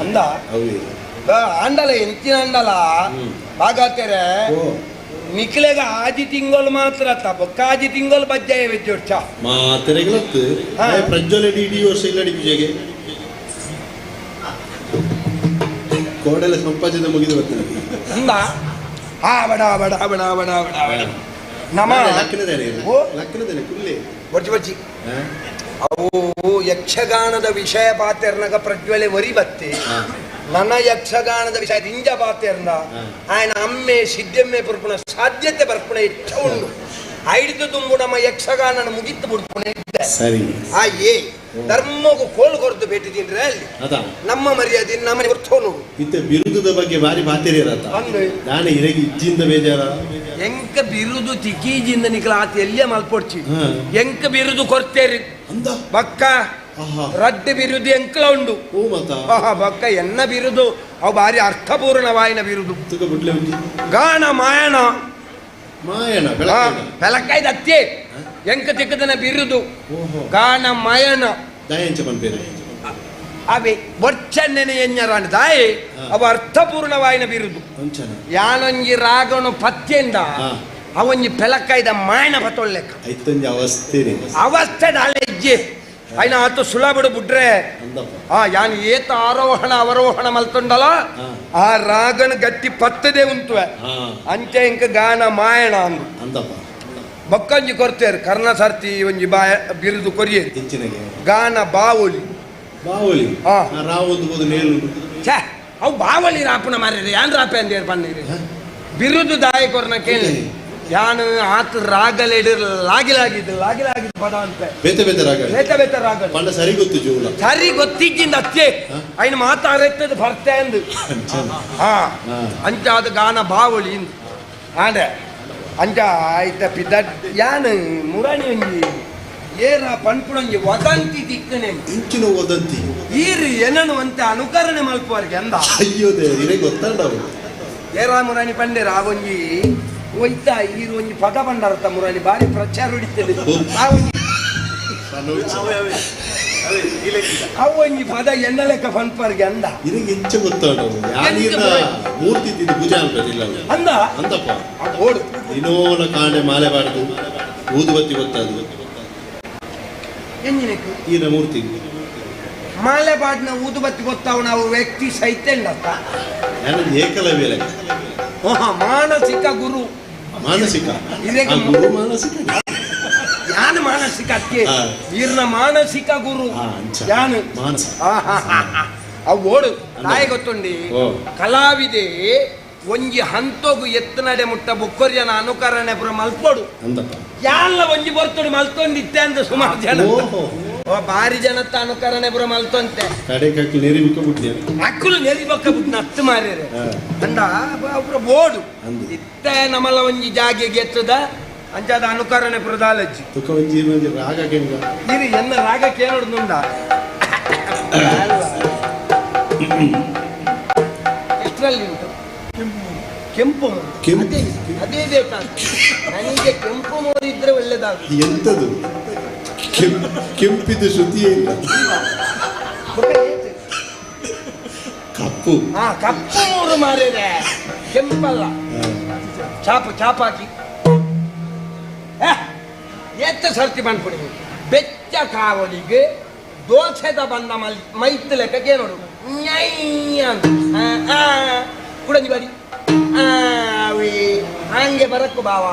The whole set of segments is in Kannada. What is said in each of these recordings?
ಅಂದ. ಆಂಡಲ ಎಂಚಿನ ಅಂಡಲ ಓ ನಿಖಿಲೆಗ ಆಜಿ ತಿಂಗಳು ಮಾತ್ರ ಆಜಿ ತಿಂಗಳು ಬಜ್ಜಾಯ ವೆಜ್ಜೊಡ್ಚ ಮಾತೆರೆಗಳತ್ತು ಹಾ. ಪ್ರಜ್ವಲ ಡಿ ಡಿ ವರ್ಷ ಇಲ್ಲಡಿ ಪೂಜೆಗೆ ಕೋಡೆಲ್ಲ ಸಂಪಾದನೆ ಮುಗಿದು ಬರ್ತದೆ ಅಂದ. ಆ ಬಡ ಬಡ ಬಡ ಬಡ ಬಡ ನಮ ಲಕ್ಕನದೇನೆ. ಲಕ್ಕನದೇನೆ ಕುಲ್ಲೆ? ಬೊಚ್ಚಿ ಬೊಚ್ಚಿ ಅವು ಯಕ್ಷಗಾನದ ವಿಷಯ ಪಾತೆರ್ನಾಗ ಪ್ರಜ್ವಲೆ ವರಿಬತ್ತೆ ನನ್ನ ಯಕ್ಷಗಾನದ ವಿಷಯ ರಿಂಜ ಪಾತೆರ್ನ ಆಯನ ಅಮ್ಮೆ ಸಿದ್ದೆಮ್ಮೆ ಪುರ್ಪುಣ ಸಾಧ್ಯತೆ ಬರ್ಪುಣ ಹೆಚ್ಚ ಉಂಡು ಐದು ತುಂಬು ನಮ್ಮ ಯಕ್ಷಗಾನ ಮುಗಿತ್ತು ಬಿಡ್ಪುಣ ಸರಿ ಆ ಏ ಧರ್ಮಗೂ ಕೋಲ್ ಕೊರದು ಭೇಟಿ ತಿಂದ್ರೆ ಅಲ್ಲಿ. ಅದ. ನಮ್ಮ ಮರ್ಯಾದೆ ನಮ್ಮನೆ ಹೊರ್ತೋನು ಇತ್ತ ಬಿರುದದ ಬಗ್ಗೆ ಬಾರಿ ಮಾತೇರಿ ಇರತ್ತ ಅಂದು ನಾನು ಇರಗಿ ಇಜ್ಜಿಂದ ಬೇಜಾರ. ಎಂಕ ಬಿರುದು ತಿಕೀಜಿಂದ ನಿಕ್ಲ ಆತ ಎಲ್ಲಿಯ ಮಲ್ಪೊಡ್ಚಿ. ಎಂಕ ಬಿರುದು ಕೊರ್ತೇರಿ. ಅಂದ? ಬಕ್ಕ. ರಡ್ಡಿ ಬಿರುದು ಎಂಕಲ ಉಂಡು. ಓ ಮತ. ಬಕ್ಕ ಎನ್ನ ಬಿರುದು? ಅವು ಬಾರಿ ಅರ್ಥಪೂರ್ಣವಾಯಿನ ಬಿರುದು. ಗಾಣ ಮಾಯಣ. ಮಾಯಣ ಬೆಳಕಾಯ್ದ ಅತ್ತೆ. ಎಂಕ ತಿಕ್ಕದನ ಬಿರುದು. ಗಾಣ ಗಾನ ಮಾಯಣ. ದಯಾಂಚಮನ್ ಪೇರು ಅವೆ ಒಚ್ಚನ್ನೆನೆ ದಾಯಿ ಅವ ಅರ್ಥಪೂರ್ಣವಾಯಿನ ಬಿರುದು. ಯಾನೊಂಜಿ ರಾಗನು ಪತ್ಯೆಂದ ಅವೊಂಜಿ ಇದ ಮಾಯನ ಪತ್ತೊಳ್ಳೆಕ್ಕ ಐತೊಂಜಿ ಅವಸ್ಥೆ ಅವಸ್ಥೆ ದಾಳೆಜ್ಜೆ ಅಯ್ನ ಆತು ಸುಳಬಿಡು ಬಿಡ್ರೆ ಆ ಯಾನ್ ಏತ ಆರೋಹಣ ಅವರೋಹಣ ಮಲ್ತುಂಡಲ ಆ ರಾಗನ ಗಟ್ಟಿ ಪತ್ತದೆ ಉಂತುವೆ. ಅಂಚೆ ಇಂಕ ಗಾನ ಮಾಯಣ ಅಂದು. ಬೊಕ್ಕಂಜಿ ಕೊರ್ತೇರು ಕರ್ಣ ಸರ್ತಿ ಒಂಜಿ ಬಾಯ ಬಿರುದು ಕೊರಿಯೇರು ಹೆಚ್ಚಿನಗೆ ಗಾನ ಬಾವೊಲಿ ಬಾವಲಿ ಹಾ. ಆ ರಾವೊಂದು ಬೋದು ನೇಲು ಛೇ ಅವು ಬಾವಲಿ ರಾಪನ ಮಾರ್ರಿ ಯಾನ್ ರಾಪೆ ಅಂದೇರು ಪನ್ನೀರಿ ಬಿರುದು ದಾಯಕೊರ್ನ ಕೇಳಿ ಯಾನ್ ಆತ ರಾಗಲೆಡಿರ್ ಲಾಗಿಲಾಗಿದ್ದು ಲಾಗಿಲಾಗಿದ್ದು ಪದ ಅಂತ ಬೇತೆ ಬೇತೆ ರಾಗ ಬೇತ ಬೇತ ರಾಗ ಪಂಡ ಸರಿ ಗೊತ್ತು ಜೂಲ ಸರಿ ಗೊತ್ತಿದ್ದಿಂದ ಅತ್ತೆ ಹಾ? ఆయన మాట్లాడేది భర్త ఎందు ಅಂಚನ ఆ, ಹಾ. అంచ అది గాన బావులి ఇందు ఆండే అంచ అయితే పిద్ద యాన్ మురాని ఉంది ಏರ ಪನ್ಪುಣಂಜಿ ವದಂತಿ ದಿಕ್ಕನೆ. ಇಂಚಿನ ವದಂತಿ. ಈರು ಏನನು ಅಂತ ಅನುಕರಣೆ ಮಲ್ಪುವರ್ಗೆ ಅಂದ ಅಯ್ಯೋ ದೇವ್ರೆ ಗೊತ್ತಲ್ಲ ಗೊತ್ತಾಂಡವು ಮುರಾಣಿ ಮುರಾನಿ ಪಂಡೆ ರಾವೊಂಜಿ ಒಯ್ತ ಈರು ಒಂಜಿ ಪದ ಪಂಡರತ ಮುರಾಣಿ ಬಾರಿ ಪ್ರಚಾರ ಹಿಡಿತದೆ. ಆ ಒಂಜಿ ಅವು ಒಂಜಿ ಪದ ಎಣ್ಣ ಲೆಕ್ಕ ಪನ್ಪರ್ಗೆ ಅಂದ ಇದಕ್ಕೆ ಹೆಚ್ಚ ಗೊತ್ತಾಡ ಮೂರ್ತಿ ತಿದ್ದು ಪೂಜೆ ಅನ್ಬೇಕಿಲ್ಲ ಅಂದ? ಅಂತಪ್ಪ ಓಡು. ಇನೋಲ ಕಾಣೆ ಮಾಲೆ ಬಾರ್ದು. ಊದುಬತ್ತಿ ಗೊತ್ತಾದು. ಎಂಜಿನಕ್ಕೆ ಈನ ಮೂರ್ತಿ. ಮಾಲೆಬಾಡ್ನ ಊದುಬತ್ತಿ ಗೊತ್ತಾವ ನಾವು ವ್ಯಕ್ತಿ ಸಹಿತ ನಾನು ಏಕಲವ್ಯ ಮಾನಸಿಕ ಗುರು. ಮಾನಸಿಕ? ಗುರು. ಮಾನಸಿಕ? ಯಾನ್ ಮಾನಸಿಕ ಅಕ್ಕೆ ಹಾ. ಈರ್ನ ಮಾನಸಿಕ ಗುರು. ಹಾ, ಯಾನ್? ಮಾನಸ. ಅವು ಓಡು. ನಾಯಿ ಗೊತ್ತುಂಡಿ? ಕಲಾವಿದೆ ಒಂಜಿ ಹಂತೋಗು ಎತ್ತನಡೆ ಮುಟ್ಟ ಬುಕ್ಕೊರ್ಜನ ಅನುಕರಣೆ ಪುರ ಮಲ್ಪೋಡು. ಯಾಲ್ಲ ಒಂಜಿ ಬರ್ತೊಡು ಮಲ್ತೊಂದಿತ್ತೆ ಅಂತ ಸುಮಾರು ಜನ. ಬಾರಿ ಜನತ್ತ ಅನುಕರಣೆ ಪುರ ಮಲ್ತೊಂತೆ. ಅಕ್ಕಲು ನೆರಿ ಬಕ್ಕ ಬಿಟ್ಟು ನತ್ತು ಮಾರ್ಯಾರೆ. ಅಂದ ಒಬ್ರು ಬೋಡು. ಅಂದು. ಇತ್ತ ನಮಲ ಒಂಜಿ ಜಾಗೆಗೆ ಎತ್ತದ. ಅಂಚಾದ ಅನುಕರಣೆ ರಾಗ ಕೆಂಗ. ಇರಿ ಎನ್ನ ರಾಗ ಕೇಳೋಡ್ನುಂಡ ಎಷ್ಟರಲ್ಲಿ ಉಂಟು? ಕೆಂಪು ಕೆಂಪು. ಅದೇ ಅದೇ ಬೇಕಾಗ್ತದೆ ನನಗೆ ಕೆಂಪು ಮೋರು ಇದ್ರೆ ಒಳ್ಳೇದಾಗುತ್ತೆ. ಎಂತದು ಕೆಂಪ್- ಕೆಂಪಿದು ಶ್ರುತಿಯೇ ಇಲ್ಲ. ಕಪ್ಪು. ಹಾ ಕಪ್ಪು ಮೋರು ಮಾರಿದೆ. ಕೆಂಪಲ್ಲ. ಚಾಪು ಚಾಪಾಕಿ ಎತ್ತ ಸರ್ತಿ ಬಂದ್ಬಿಡಿ ಬೆಚ್ಚ ಕಾವಲಿಗೆ ದೋಸೆದ ಬಂದ ಮಲ್ ಮೈತ್ ಲೆಕ್ಕಕ್ಕೆ ನೋಡು. ಅಂತ. ಕುಡಂಜಿ ಬರಿ ಆ, ವಿ. ಹಂಗೆ ಬರಕ್ಕು ಬಾವ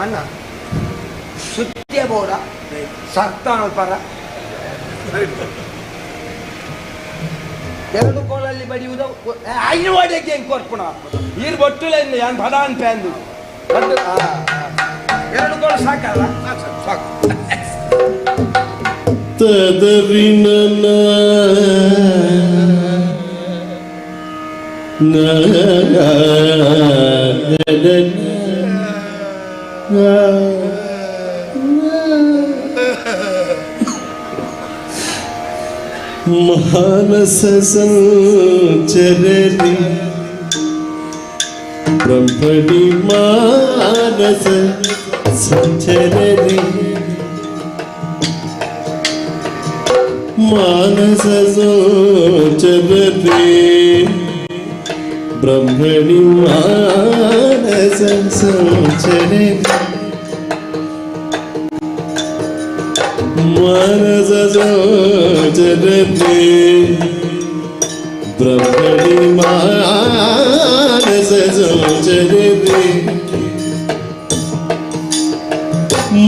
ಅಣ್ಣ ಸುತ್ಯ ಬೋಡ ಸರ್ತಾನ ಪರ ಎರಡು ಕೋಲಲ್ಲಿ ಬಡಿಯುವುದು ಐದು ಒಡೆಗೆ ಹೆಂಗ್ ಕೊರ್ಪುಣ ಈರ್ ಬೊಟ್ಟುಲ ಯಾನ್ ಪದ ಅಂತ ಅಂದು. ಎರಡು ಕೋಲ ಸಾಕಲ್ಲ ಸಾಕು, ಸಾಕು ತದರಿನ ಮಾನಸ ಸಂಚರಲಿ ಬ್ರಹ್ಮಣಿ ಮಾನಸ ಸಂಚರನೆ ಮಾನಸ ಸೋಚರನೆ ಬ್ರಹ್ಮಣಿ ಮಾನಸ ಸಂಚರನೆ ಮಾನಸ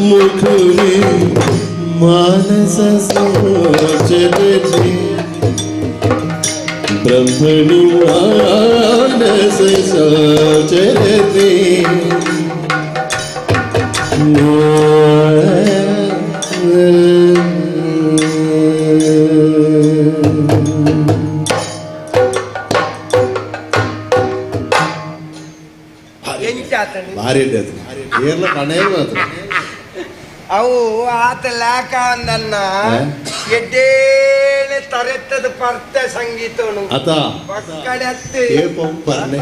ಮುಖುರಿ ಮಾನಸ ಸೋಚರನೆ ಬ್ರಹ್ಮಣಿ ಮಾನಸ ಸೋಚರನೆ ಎಂಚಾತಂడి ಭಾರಿ ಇದೆ ಅದು ಏರ್ಲ ಕಣೇ ಮಾತ್ರ ಅವು ಲೇಖ ಅಂದನ್ನ ಹಾ? ಎಡ್ಡೇನೆ ತರೆತ್ತದ ಪರ್ತ ಸಂಗೀತನು ಅತ ಪಕ್ಕಡತ್ತೆ ಪರ್ನೆ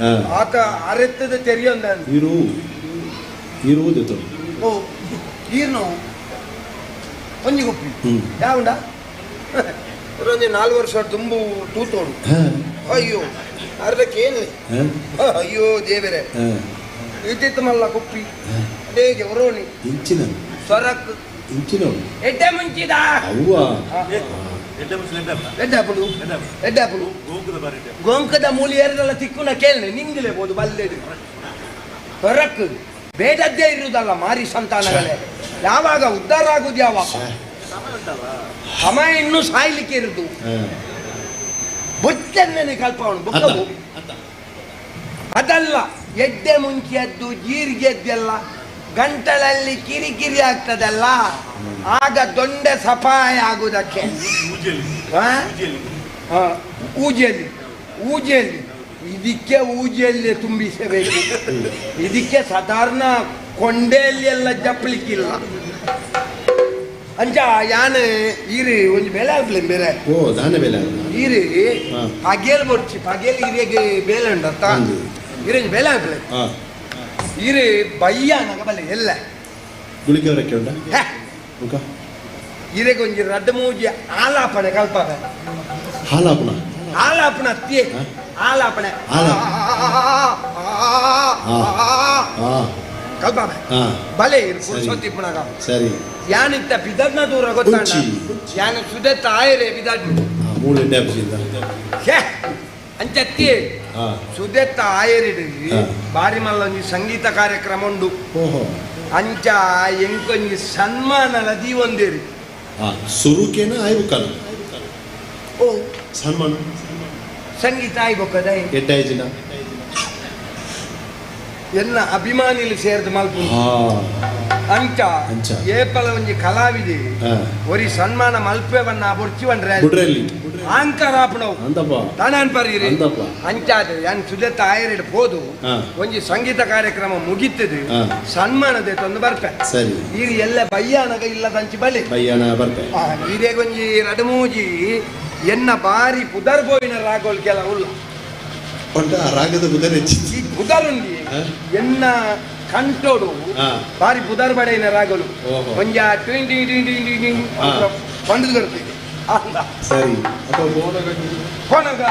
ಹಾ. ಆತ ಅರೆತ್ತದ ತೆರಿಯೊಂದ ಇರು. ಇರುವುದು ಓ ಈರ್ನು ಒಂಜಿ ಗುಪ್ಪಿ ಯಾವುಂಡ ಒಂದು ನಾಲ್ಕು ವರ್ಷ ತುಂಬು ತೂತೋಡು. ಅಯ್ಯೋ ಅರ್ಧಕ್ಕೆ ಏನು ಅಯ್ಯೋ ದೇವರೇ. ಇದ್ದಿತ್ತು ಮಲ್ಲ ಕುಪ್ಪಿ. ಹೇಗೆ ಒರೋಣಿ ಇಂಚಿನ ಸ್ವರಕ್ ಇಂಚಿನ ಎಡ್ಡೆ ಮುಂಚಿದ? ಅವ್ವ. ಗೋಂಕದ ಮೂಲಿ ಏರದಲ್ಲ ತಿಕ್ಕುನ ಕೇಳಿ ನಿಂಗಿಲೇಬಹುದು ಬಲ್ಲೆಡು ಹೊರಕ್ ಬೇಡದ್ದೇ ಇರುವುದಲ್ಲ ಮಾರಿ ಸಂತಾನಗಳೇ. ಯಾವಾಗ ಉದ್ಧಾರ ಆಗುದು ಯಾವಾಗ ಸಮಯ ಇನ್ನೂ ಸಾಯ್ಲಿಕ್ಕೆ ಇರುದು. ಬುಚ್ಚನ್ನೇ ಕಲ್ಪವನು ಬುಕ್ಕವು ಅತ ಅದಲ್ಲ ಎಡ್ಡೆ ಮುಂಚಿಯದ್ದು ಜೀರಿಗೆದ್ದೆಲ್ಲ ಗಂಟಲಲ್ಲಿ ಕಿರಿಕಿರಿ ಆಗ್ತದಲ್ಲ? ಆಗ ದೊಡ್ಡ ಸಫಾಯ ಆಗುವುದಕ್ಕೆ. ಊಜಲಿ ಊಜಲಿ ಊಜೆಯಲ್ಲಿ. ಊಜೆಯಲ್ಲಿ. ಇದಕ್ಕೆ ಊಜೆಯಲ್ಲಿ ತುಂಬಿಸಬೇಕು. ಇದಕ್ಕೆ ಸಾಧಾರಣ ಕೊಂಡೆಯಲ್ಲಿ ಎಲ್ಲ ಜಪ್ಪಲಿಕ್ಕಿಲ್ಲ ಅಂಚ ಯಾನೆ ಈರಿ ಒಂದು ಬೆಲೆ ಆಗ್ಲಿ ಬೇರೆ. ಓ ದಾನ ಬೆಲೆ ಈರಿ ಹಾ. ಪಗೇಲ್ ಬರ್ಚಿ ಪಗೇಲ್ ಇರಿಗೆ ಬೇಲೆ ಉಂಡತ್ತ ಹೌದು. ಬೆಲೆ ಬೇಲೆ ಆಗ್ಲಿ. ಹಾ ಈರಿ ಬಯ್ಯ ನಗ ಬಲ್ಲೆ ಎಲ್ಲ ಗುಳಿಗೆ ಅವರಕ್ಕೆ ಉಂಟ ಹೆ, ಮುಖ ಈರೆಗೆ ಒಂಜಿ ರಡ್ಡ ಮೂಜಿ ಆಲಾಪನೆ ಕಲ್ಪಾಗ ಹಾಲಾಪನ ಆಲಾಪನ ಅತ್ತಿ ಹಾ? ಆಲಾಪನೆ ಆಲ- ಆ, ಹಾ ಕಲ್ಪಾಗ ಹಾ ಬಲೆ ಇರು ಸರಿ. ಸೊತ್ತಿ ಪುಣಗ ಸರಿ ಯಾನಿತ್ತ ಬಿದರ್ನ ದೂರ ಗೊತ್ತಾಂಡ ಉಚ್ಚಿ. ಯಾನ ಸುದತ್ತ ಆಯರೆ ಬಿದಡ್ ಹಾ ಮೂಳೆ ಡ್ಯಾಪ್ಸಿಂದ ಹೇ ಅಂಚತ್ತಿ ಹಾ ಸುದೆತ್ತ ಆಯರಿಡಿ ಬಾರಿ ಮಲ್ಲ ಒಂಜಿ ಸಂಗೀತ ಕಾರ್ಯಕ್ರಮ ಉಂಡು. ಅಂಚ ಎಂಕೊಂಜಿ ಸನ್ಮಾನ ನದಿ ಒಂದಿರಿ. ಹಾ ಸುರುಕೇನ ಆಯ್ಬುಕಲ್ಲ? ಓ. ಸನ್ಮಾನ. ಸಂಗೀತ ಆಯ್ಬೊಕ್ಕದ ಎಡ್ಡಾಯ್ಜಿನ ಎನ್ನ ಅಭಿಮಾನಿಲು ಸೇರ್ದು ಮಲ್ಪ ಅಂಚ. ಏಪಲ ಒಂಜಿ ಕಲಾವಿದೆ. ಒರಿ ಸನ್ಮಾನ ಮಲ್ಪೆವನ್ನ ಬೊರ್ಚಿ ಬಂದ್ರೆ ಬುಡ್ರಲ್ಲಿ ಆಂಕರ್ ಆಪಣವು ಅಂತಪ್ಪ. ತಾನಾನ್ ಪರೀರಿ ಅಂಚಾದ ಯಾನ್ ಸುದತ್ತ ಆಯರೆಡ್ ಹೋದು ಒಂಜಿ ಸಂಗೀತ ಕಾರ್ಯಕ್ರಮ ಮುಗಿತದೆ. ಸನ್ಮಾನದ ತಂದು ಸರಿ. ಈರಿ ಎಲ್ಲ ಬಯ್ಯಾನಗ ಇಲ್ಲದಂಚಿ ಬಲಿ ಬಯ್ಯನ ಬರ್ತೆ. ಈರೇಗೊಂಜಿ ರಡಮೂಜಿ ಎನ್ನ ಬಾರಿ ಪುದರ್ ಬೋಯಿನ ರಾಗೋಲ್ ಕೆಲ ಉಲ್ಲ. ಪಂಡ ರಾಗದ ಕುದುರೆ ಈ ಪುದರುಂದಿ ಹಾ? ಎನ್ನ ಕಂಟೋಡು ಬಾರಿ ಪುದರ್ ಬಡೆಯಿನ ರಾಗೋಲು. ಒಂಜ ಹಾ. ಪಂಡದ ಬರ್ತದೆ ಅಲ್ಲ ಸರಿ ಅಪ್ಪ ಬೋನಗ ಕೊನಗ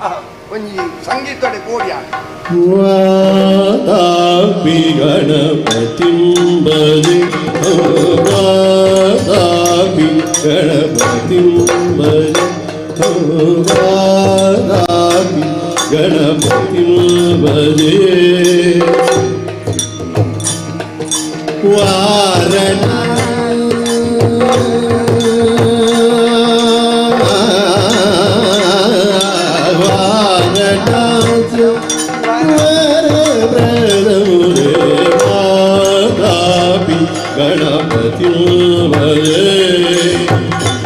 ಆ, ಒಂಜಿ ಸಂಗೀತಡೆ ಕೋಡ್ಯ ವಾದಾಪಿ ಗಣಪತಿಂ ಭಜೆ ವಾದಾಪಿ ಗಣಪತಿಂ ಭಜೆ ವಾದಾಪಿ